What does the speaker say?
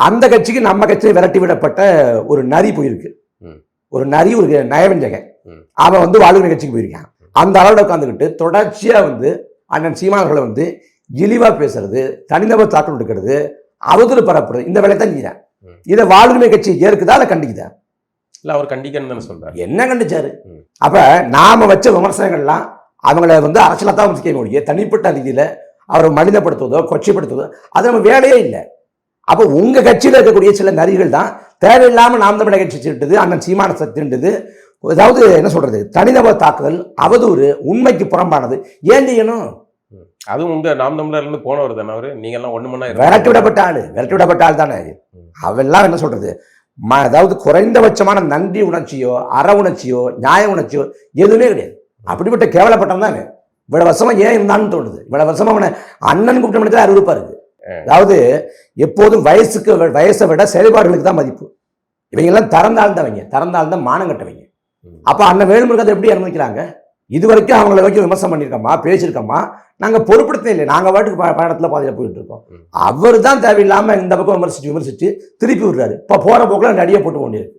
அந்த கட்சிக்கு நம்ம கட்சியை விரட்டி விடப்பட்ட ஒரு நரி போயிருக்கு. ஒரு நரி ஒரு நயவஞ்சகன். அவன் வந்து வாழ்வுரிமை கட்சிக்கு போயிருக்கான். அந்த அளவில் உட்காந்துக்கிட்டு தொடர்ச்சியா வந்து அண்ணன் சீமானர்களை வந்து இழிவா பேசுறது தனிநபர் தாக்கல் எடுக்கிறது அவதூறு பரப்புறது இந்த வேலையை தான் ம். இதை வாழ்வுரிமை கட்சி ஏற்குதா அதை கண்டிக்குதா? இல்ல அவர் கண்டிக்கன்னு தானே சொல்றாரு. என்ன கண்டிச்சாரு. அப்ப நாம வச்ச விமர்சனங்கள்லாம் அவங்கள வந்து அரசியல தான் முடிய தனிப்பட்ட ரீதியில அவரை மனிதப்படுத்துவதோ கொச்சைப்படுத்துவதோ அது நம்ம வேலையே இல்லை. அப்போ உங்க கட்சியில் இருக்கக்கூடிய சில நரிகள் தான் தேவையில்லாம நாம் தமிழக கட்சி திண்டுது அண்ணன் சீமான திண்டுது அதாவது என்ன சொல்றது? தனிநபர் தாக்குதல் அவதூறு உண்மைக்கு புறம்பானது. ஏன் செய்யணும். அதுவும் உங்க நாம் தமிழர்ல இருந்து போனவர் தானே அவரு. நீங்க எல்லாம் ஒண்ணு மண்ணா விரட்டி விடப்பட்ட ஆளு. விரட்டி விடப்பட்ட ஆள் தானே. அவெல்லாம் என்ன சொல்றது? ம அதாவது குறைந்தபட்சமான நன்றி உணர்ச்சியோ அற உணர்ச்சியோ நியாய உணர்ச்சியோ எதுவுமே கிடையாது. அப்படிப்பட்ட கேவலப்பட்டம் தானே இவ்வளவு வருஷமா ஏன் இருந்தான்னு தோணுது. இவ்வளவு வருஷமா அவனை அண்ணன் கூப்பிட்ட மனிதர் இருக்கு அதாவது எப்போதும் வயசுக்கு வயசை விட செயல்பாடுகளுக்கு தான் மதிப்பு. இவங்க எல்லாம் திறந்தாழ்ந்தவங்க. திறந்தாழ்ந்த மானம் கட்டவங்க. அப்ப அண்ணன் வேலுமுருகத்தை எப்படி இறந்துக்கிறாங்க இது வரைக்கும் அவங்கள வரைக்கும் விமர்சனம் பண்ணியிருக்கோமா? பேசியிருக்கோமா? நாங்க பொறுப்படுத்தே இல்லை நாங்க பாட்டுக்கு பயணத்துல பாதையில போயிட்டு இருக்கோம். அவர் தான் தேவையில்லாம இந்த பக்கம் விமர்சிச்சு விமர்சிச்சு திருப்பி விடுறாரு. இப்ப போற போக்குல நடிகை போட்டு கொண்டிருக்கு.